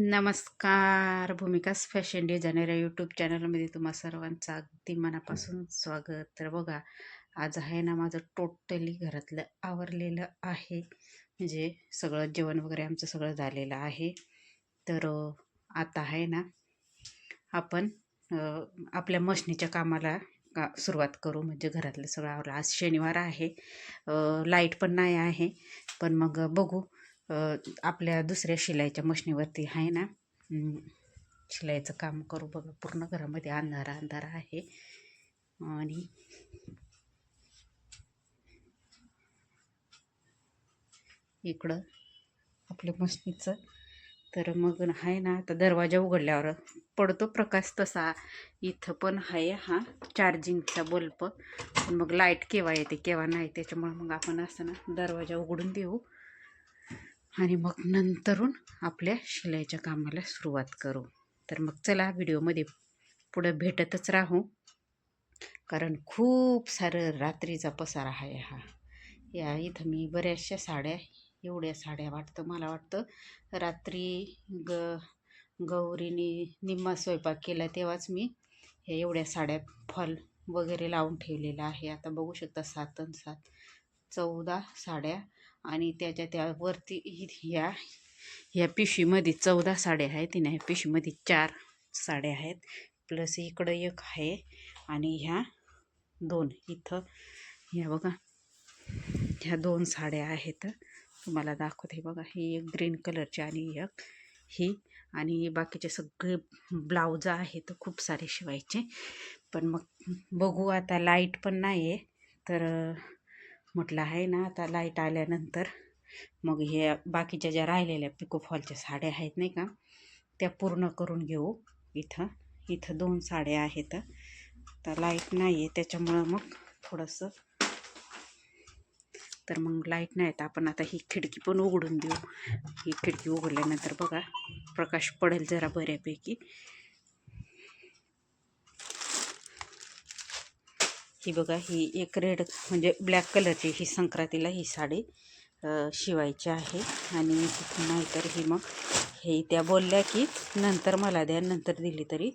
नमस्कार. भूमिकास fashion designer या यूट्यूब चॅनलमध्ये तुम्हा सर्वांचं अगदी मनापासून स्वागत. तर बघा आज आहे ना माझं टोटली घरातलं आवरलेलं आहे. म्हणजे सगळं जेवण वगैरे आमचं सगळं झालेलं आहे. तर आता आहे ना आपण आपल्या मशनीच्या कामाला का सुरुवात करू. म्हणजे घरातलं सगळं आवरलं. आज शनिवार आहे. लाइट पण नाही आहे. पण मग बघू. आपल्या दुसऱ्या शिलाईच्या मशनीवरती आहे ना? शिलाईचं काम करू बघा. पूर्ण घरामध्ये अंधारा अंधारा आहे. आणि इकडं आपल्या मशनीचं. तर मग आहे ना आता दरवाजा उघडल्यावर पडतो प्रकाश तसा. इथं पण आहे हा चार्जिंगचा बल्ब पण मग लाइट केव्हा येते केव्हा नाही त्याच्यामुळे मग आपण असं ना दरवाजा उघडून देऊ. आणि मग नंतरून आपल्या शिलाईच्या कामाला सुरुवात करू. तर मग चला व्हिडिओमध्ये पुढं भेटतच राहू. कारण खूप सारं रात्रीचा पसारा आहे हा. या इथं मी बऱ्याचशा साड्या एवढ्या साड्या वाटतं मला वाटतं. रात्री ग गौरीने निम्मा स्वयंपाक केला तेव्हाच मी ह्या एवढ्या साड्या फॉल वगैरे लावून ठेवलेला आहे. आता बघू शकता सात आणि सात. चौदा साड्या आणि त्याच्या त्यावरती वरती ह्या ह्या पिशवीमध्ये चौदा साड्या आहेत. आणि ह्या पिशवीमध्ये चार साड्या आहेत. प्लस इकडं एक आहे आणि ह्या दोन. इथं ह्या बघा ह्या दोन साड्या आहेत. तुम्हाला दाखवते बघा. ही एक ग्रीन कलरची आणि एक ही. आणि बाकीचे सगळे ब्लाऊज आहेत. खूप सारे शिवायचे. पण मग बघू आता. लाइट पण नाही आहे तर म्हटलं आहे ना आता लाइट आल्यानंतर मग हे बाकीच्या ज्या राहिलेल्या पिकोफॉलच्या साड्या आहेत नाही का त्या पूर्ण करून घेऊ इथं. इथं दोन साड्या आहेत. तर लाइट नाही आहे त्याच्यामुळं मग थोडंसं तर मग लाइट नाही तर आपण आता ही खिडकी पण उघडून देऊ ही खिडकी उघडल्यानंतर बघा प्रकाश पडेल जरा बऱ्यापैकी. ही बघा ही एक रेड म्हणजे ब्लॅक कलरची ही संक्रांतीला ही साडी शिवायची आहे. आणि नाहीतर ही मग हे त्या बोलल्या की नंतर मला द्या नंतर दिली तरी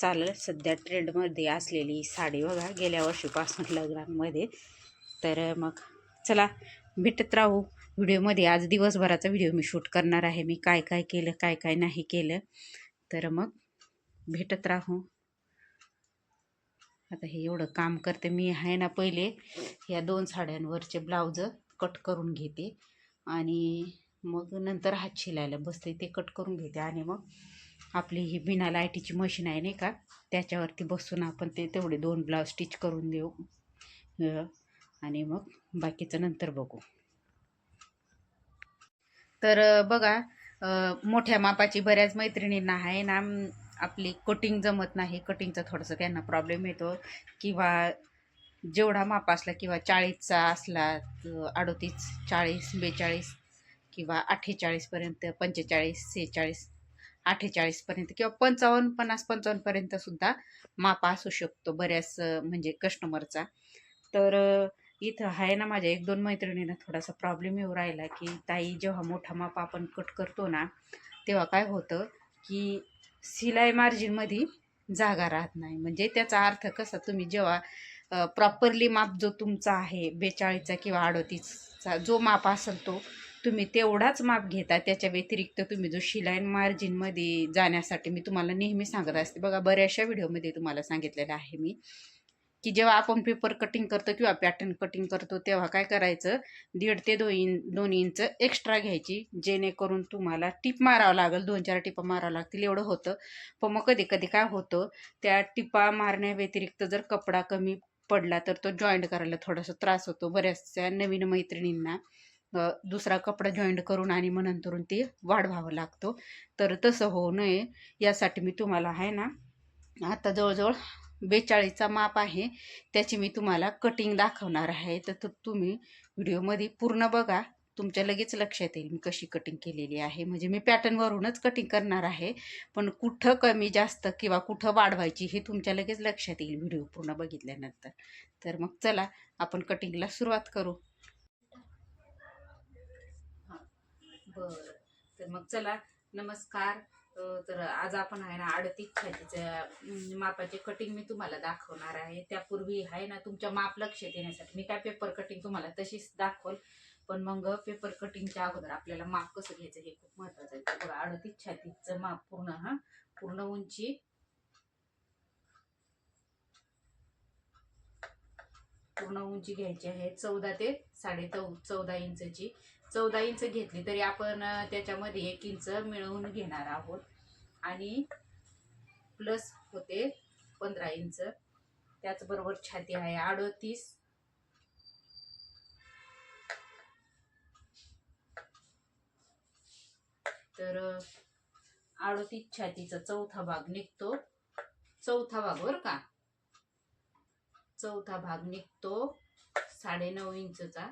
चालेल. सध्या ट्रेंडमध्ये असलेली ही साडी बघा गेल्या वर्षीपासून लग्नांमध्ये. तर मग चला भेटत राहू. व्हिडिओमध्ये आज दिवसभराचा व्हिडिओ मी शूट करणार आहे. मी काय काय केलं काय काय नाही केलं. तर मग भेटत राहू. आता हे एवढं काम करते मी आहे ना पहिले. ह्या दोन साड्यांवरचे ब्लाऊज कट करून घेते. आणि मग नंतर हात शिलायला बसते ते कट करून घेते. आणि मग आपली ही बिना लायटीची मशीन आहे नाही का त्याच्यावरती बसून आपण ते तेवढे दोन ब्लाऊज स्टिच करून देऊ. आणि मग बाकीचं नंतर बघू. तर बघा मोठ्या मापाची बऱ्याच मैत्रिणींना आहे ना आपली कटिंग जमत नाही कटिंगचा थोडंसं त्यांना प्रॉब्लेम येतो. किंवा जेवढा माप असला किंवा चाळीसचा असला अडतीस चाळीस बेचाळीस किंवा अठ्ठेचाळीसपर्यंत पंचेचाळीस सेहेचाळीस अठ्ठेचाळीसपर्यंत किंवा पंचावन्न पन्नास पंचावन्नपर्यंत सुद्धा माप असू शकतो बऱ्याच म्हणजे कस्टमरचा तर इथं आहे ना माझ्या एक दोन मैत्रिणींना थोडासा प्रॉब्लेम येऊ राहिला की ताई जेव्हा मोठा माप आपण कट करतो ना तेव्हा काय होतं की सिलाई मार्जिनमध्ये जागा राहत नाही. म्हणजे त्याचा अर्थ कसा तुम्ही जेव्हा प्रॉपरली माप जो तुमचा आहे बेचाळीसचा किंवा अडोतीसचा जो माप असेल तो तुम्ही तेवढाच माप घेता. त्याच्या व्यतिरिक्त तुम्ही जो शिलाई मार्जिनमध्ये जाण्यासाठी मी तुम्हाला नेहमी सांगत असते. बघा बऱ्याचशा व्हिडिओमध्ये तुम्हाला सांगितलेलं आहे मी. की जेव्हा आपण पेपर कटिंग करतो किंवा पॅटर्न कटिंग करतो तेव्हा काय करायचं? दीड ते दोन इन दोन इंच एक्स्ट्रा घ्यायची जेणेकरून तुम्हाला टिप मारावं लागेल. दोन चार टिपा मारावं लागतील एवढं होतं. पण मग कधी कधी काय होतं त्या टिपा मारण्याव्यतिरिक्त जर कपडा कमी पडला तर तो जॉईंट करायला थोडासा त्रास होतो. बऱ्याचशा नवीन मैत्रिणींना दुसरा कपडा जॉईंट करून आणि मग नंतरून ते वाढवावं लागतो. तर तसं होऊ नये. यासाठी मी तुम्हाला आहे ना आता जवळजवळ बेचाळीसचा माप आहे. त्याची मी तुम्हाला कटिंग दाखवणार आहे. तर तुम्ही व्हिडिओमध्ये पूर्ण बघा. तुमच्या लगेच लक्षात येईल मी कशी कटिंग केलेली आहे. म्हणजे मी पॅटर्नवरूनच कटिंग करणार आहे. पण कुठं कमी जास्त किंवा कुठं वाढवायची हे तुमच्या लगेच लक्षात येईल व्हिडिओ पूर्ण बघितल्यानंतर. तर मग चला आपण कटिंगला सुरुवात करू. बरं. तर मग चला नमस्कार. तर आज आपण आहे ना अडतीस छातीच्या म्हणजे मापाचे कटिंग मी तुम्हाला दाखवणार आहे. त्यापूर्वी आहे ना तुमच्या माप लक्षात येण्यासाठी मी काय पेपर कटिंग तुम्हाला तशीच दाखवल पण मग पेपर कटिंगच्या अगोदर आपल्याला माप कसं घ्यायचं हे खूप महत्वाचं आहे. तर बघा अडतीस छातीचं माप पूर्ण हा पूर्ण उंची. पूर्ण उंची घ्यायची आहे चौदा ते साडे चौ चौदा इंचची. चौदा इंच घेतली तरी आपण त्याच्यामध्ये एक इंच मिळवून घेणार आहोत. आणि प्लस होते पंधरा इंच. त्याचबरोबर छाती आहे अडतीस. तर अडतीस छातीचा चौथा भाग निघतो. चौथा भाग बर का? चौथा भाग निघतो साडेनऊ इंचचा.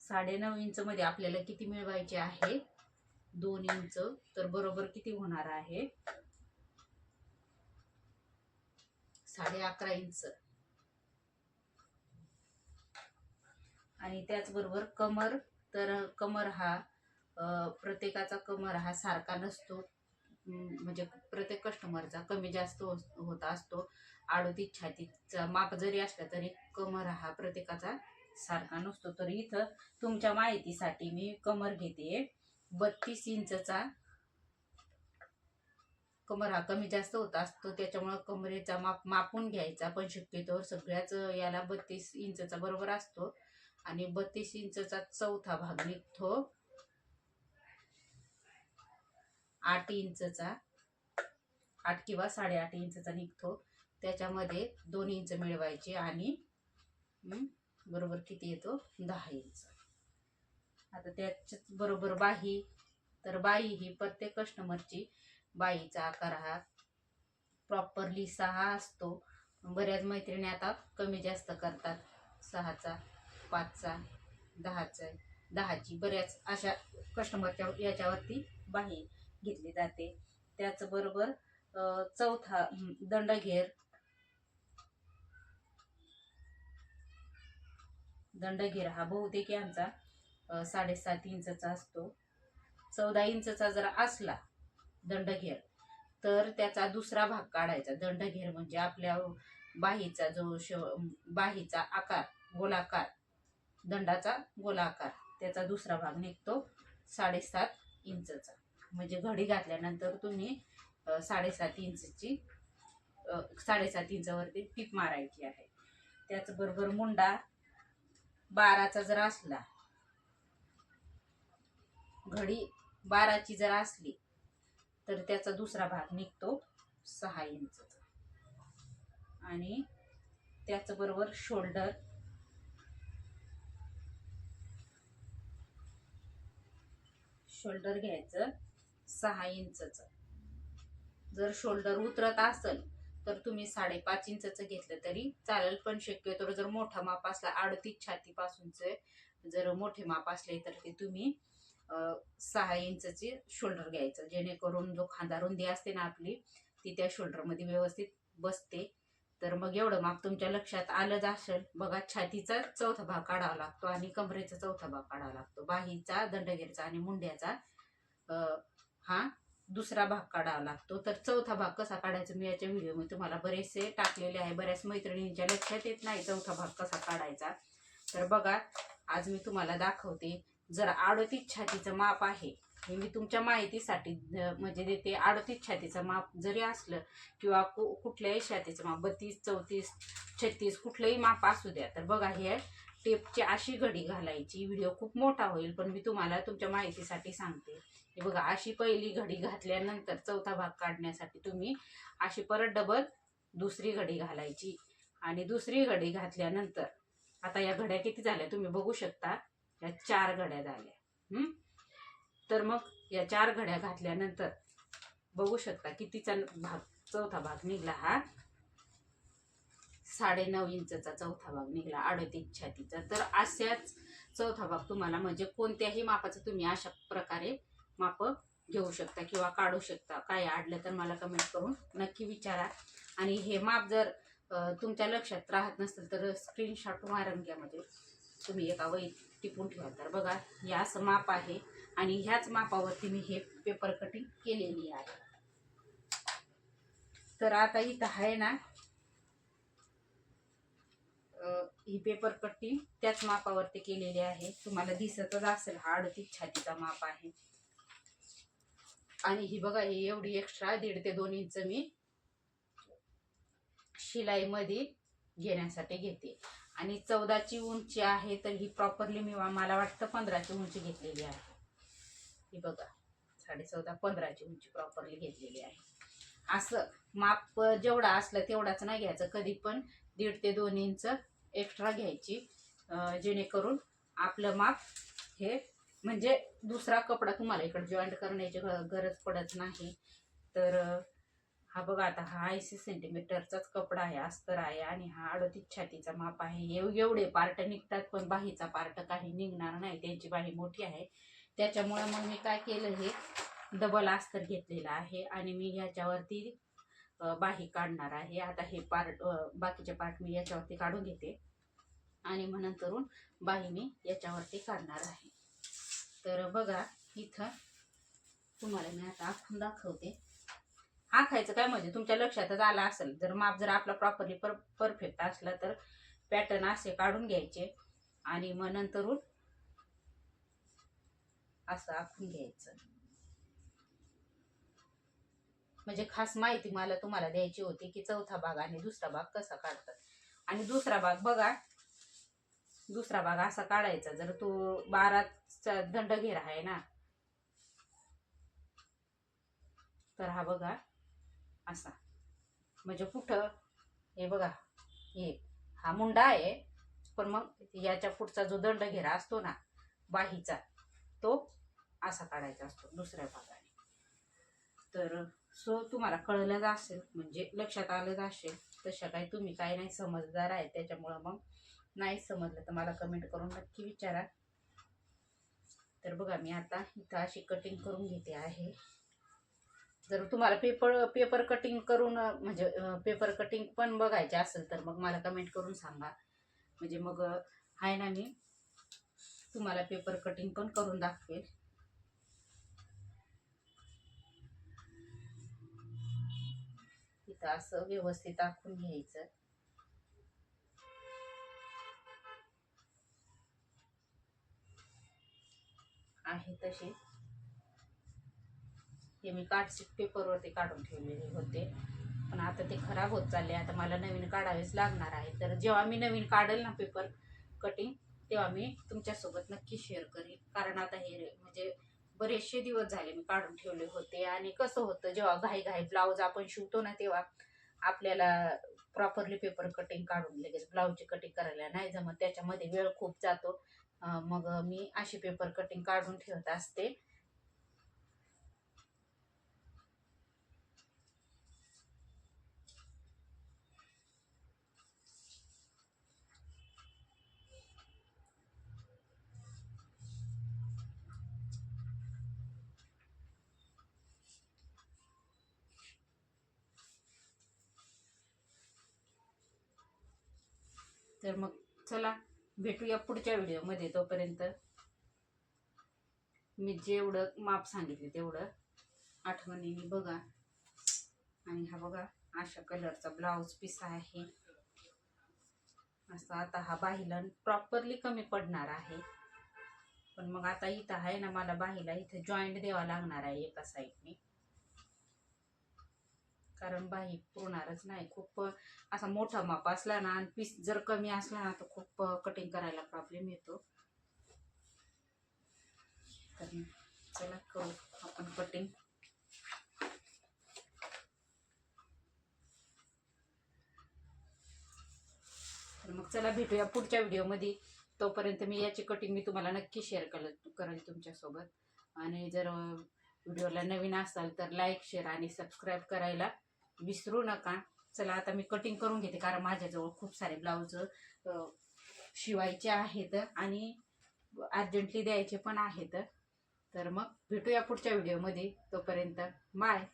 साडेनऊ इंच मध्ये आपल्याला किती मिळवायचे आहे? दोन इंच तर बरोबर किती होणार आहे? साडे अकरा इंच. आणि त्याचबरोबर कमर तर कमर हा प्रत्येकाचा कमर हा सारखा नसतो. म्हणजे प्रत्येक कस्टमरचा कमी जास्त होत असतो. आडोतीत छातीचा माप जरी असला तरी कमर हा प्रत्येकाचा सारखा नसतो. तर इथं तुमच्या माहितीसाठी मी कमर घेते. बत्तीस इंचचा कमर हा कमी जास्त होत असतो. त्याच्यामुळं कमरेचा माप मापून घ्यायचा पण शक्यतोवर सगळ्याच याला बत्तीस इंचचा बरोबर असतो. आणि बत्तीस इंचचा चौथा भाग निघतो. आठ इंचचा आठ किंवा साडेआठ इंचचा निघतो. त्याच्यामध्ये दोन इंच मिळवायचे आणि बरोबर किती येतो? दहा इंच. आता त्याच्याच बरोबर बाही तर बाई ही प्रत्येक कस्टमरची बाईचा आकार हा प्रॉपरली सहा असतो. बऱ्याच मैत्रिणी आता कमी जास्त करतात. सहाचा पाचचा दहाचा दहाची बऱ्याच अशा कस्टमरच्या याच्यावरती बाही घेतली जाते. त्याचबरोबर चौथा दंडघेर. दंडघेर हा बहुतेक यांचा साडेसात इंचचा असतो. चौदा इंचचा जर असला दंडघेर तर त्याचा दुसरा भाग काढायचा. दंडघेर म्हणजे आपल्या बाहीचा जो शेव बाहीचा आकार गोलाकार दंडाचा गोलाकार त्याचा दुसरा भाग निघतो साडेसात इंचचा. म्हणजे घडी घातल्यानंतर तुम्ही साडेसात इंचची साडेसात इंचावरती टीप मारायची आहे. त्याचबरोबर मुंडा बाराचा जर असला घडी बाराची जर असली तर त्याचा दुसरा भाग निघतो सहा इंचचा आणि त्याचबरोबर शोल्डर शोल्डर घ्यायचं सहा इंचचं जर शोल्डर उतरत असेल तर तुम्ही साडेपाच इंचचं घेतलं तरी चालेल पण शक्यतो जर मोठा माप असला अडतीस छातीपासूनचं जर मोठे माप असले तर ते तुम्ही सहा इंचची शोल्डर घ्यायचं. जेणेकरून जो खांदा रुंदी असते ना आपली ती त्या शोल्डरमध्ये व्यवस्थित बसते. तर मग एवढं माप तुमच्या लक्षात आलंच असेल. बघा छातीचा चौथा भाग काढावा लागतो आणि कमरेचा चौथा भाग काढावा लागतो. बाहीचा दंडगेरचा आणि मुंड्याचा हा दुसरा भाग काढावा लागतो. तर चौथा भाग कसा काढायचा मी याच्या व्हिडिओमध्ये तुम्हाला बरेचसे टाकलेले आहे. बऱ्याच मैत्रिणींच्या लक्षात येत नाही चौथा भाग कसा काढायचा. तर बघा आज मी तुम्हाला दाखवते जर अडतीस छातीचं माप आहे हे मी तुमच्या माहितीसाठी म्हणजे देते. अडतीस छातीचं माप जरी असलं किंवा कु कुठल्याही छातीचं माप बत्तीस चौतीस छत्तीस कुठलंही माप असू द्या तर बघा हे टेपची अशी घडी घालायची. व्हिडिओ खूप मोठा होईल पण मी तुम्हाला तुमच्या माहितीसाठी सांगते. हे बघा अशी पहिली घडी घातल्यानंतर चौथा भाग काढण्यासाठी तुम्ही अशी परत डबल दुसरी घडी घालायची. आणि दुसरी घडी घातल्यानंतर आता या घड्या किती झाल्या तुम्ही बघू शकता. या चार घड्या झाल्या. तर मग या चार घड्या घातल्यानंतर बघू शकता कितीचा भाग चौथा भाग निघला हा. साडेनऊ इंचचा चौथा भाग निघाला अडतीस छातीचा. तर अशाच चौथा भाग तुम्हाला म्हणजे कोणत्याही मापाचं तुम्ही अशा प्रकारे माप घेऊ शकता किंवा काढू शकता. काय आडलं तर मला कमेंट करून नक्की विचारा. आणि हे माप जर तुमच्या लक्षात राहत नसेल तर स्क्रीनशॉट मारून घ्या म्हणजे. तुम्ही एका वही टिपून ठेवा तर बघा हे असं माप आहे आणि ह्याच मापावरती मी हे पेपर कटिंग केलेली आहे. तर आता इथं आहे ना ही पेपर कटिंग त्याच मापावरती केलेली आहे. तुम्हाला दिसतच असेल हा अडतीस छातीचा माप आहे. आणि ही बघा ही एवढी एक्स्ट्रा दीड ते दोन इंच मी शिलाईमध्ये घेण्यासाठी घेते. आणि चौदाची उंची आहे तर ही प्रॉपरली मी मला वाटतं पंधराची उंची घेतलेली आहे. ही बघा साडे चौदा पंधराची उंची प्रॉपरली घेतलेली आहे. असं माप जेवढा असलं तेवढाच नाही घ्यायचं. कधी पण दीड ते दोन इंच एक्स्ट्रा घ्यायची जेणेकरून आपलं माप हे म्हणजे दुसरा कपडा तुम्हाला इकडे जॉईंट करण्याची गरज पडत नाही. तर हा बघा आता हा ऐंशी सेंटीमीटरचाच कपडा आहे अस्तर आहे आणि हा अडतीस छातीचा माप आहे. एवढे पार्ट निघतात पण बाहीचा पार्ट काही निघणार नाही. त्यांची बाही मोठी आहे. त्याच्यामुळं मग मी काय केलं हे डबल अस्तर घेतलेलं आहे आणि मी ह्याच्यावरती बाही काढणार आहे. आता हे पार्ट बाकीचे पार्ट मी याच्यावरती काढून घेते. आणि म्हणून करून बाही मी याच्यावरती काढणार आहे. तर बघा इथं तुम्हाला मी आता आखून दाखवते. आखायचं काय म्हणजे? तुमच्या लक्षातच आलं असेल. जर माप जर आपला प्रॉपरली पर परफेक्ट असला तर पॅटर्न असे काढून घ्यायचे आणि मग नंतरून असं आखून घ्यायचं. म्हणजे खास माहिती मला तुम्हाला द्यायची होती की चौथा भाग आणि दुसरा भाग कसा काढतात. आणि दुसरा भाग बघा दुसरा भाग असा काढायचा. जर तो बाराचा दंड घेरा आहे ना तर हा बघा. असा. म्हणजे कुठं हे बघा हे हा मुंडा आहे पण मग याच्या पुढचा जो दंड घेरा असतो ना बाहीचा तो असा काढायचा असतो दुसऱ्या भागाने. तर सो तुम्हाला कळलंच असेल म्हणजे लक्षात आलंच असेल तशा काही तुम्ही काही नाही समजदार आहे त्याच्यामुळं मग नाही समजलं तर मला कमेंट करून नक्की विचारा. तर बघा मी आता इथं अशी कटिंग करून घेते आहे. जर तुम्हाला पेपर पेपर कटिंग करून म्हणजे पेपर कटिंग पण बघायचे असेल तर मग मला कमेंट करून सांगा. म्हणजे मग आहे ना मी. तुम्हाला पेपर कटिंग पण करून दाखवेल. इथं असं व्यवस्थित आखून घ्यायचं. आहे तसे. ते मी कार्डशीट पेपरवरती काढून ठेवलेले होते. पण आता ते खराब होत चालले आता मला नवीन काढावेच लागणार आहे. तर जेव्हा मी नवीन काढेल ना पेपर कटिंग तेव्हा मी तुमच्यासोबत नक्की शेअर करीन. कारण आता हे म्हणजे बरेचसे दिवस झाले मी काढून ठेवले होते. आणि कसं होतं जेव्हा घाई घाई ब्लाऊज आपण शिवतो ना तेव्हा आपल्याला प्रॉपरली पेपर कटिंग काढून लगेच ब्लाऊजची कटिंग करायला नाही जमत. त्याच्यामध्ये वेळ खूप जातो. मग मी अशी पेपर कटिंग काढून ठेवत असते. तर मग चला भेटूया पुढच्या व्हिडिओमध्ये तोपर्यंत. मी जेवढं माप सांगितले तेवढं आठवणीने बघा. आणि हा बघा अशा कलरचा ब्लाऊज पीस आहे. असं आता हा बाहिला प्रॉपरली कमी पडणार आहे. पण मग आता इथं आहे ना मला बाहिला इथं जॉईंट द्यावा लागणार आहे एका साईडने कारण बाही पुरणारच नाही. खूप असा मोठा माप असला ना आणि पीस जर कमी असला ना तर खूप कटिंग करायला प्रॉब्लेम येतो. तर चला करू आपण कटिंग तर मग चला भेटूया पुढच्या व्हिडिओमध्ये तोपर्यंत मी याची कटिंग मी तुम्हाला नक्की शेअर करेल करेल तुमच्यासोबत. आणि जर व्हिडिओला नवीन असाल तर लाईक शेअर आणि सबस्क्राईब करायला. विसरू नका. चला आता मी कटिंग करून घेते कारण माझ्याजवळ खूप सारे ब्लाऊज शिवायचे आहेत आणि अर्जंटली द्यायचे पण आहेत. तर मग भेटूया पुढच्या व्हिडिओमध्ये तोपर्यंत बाय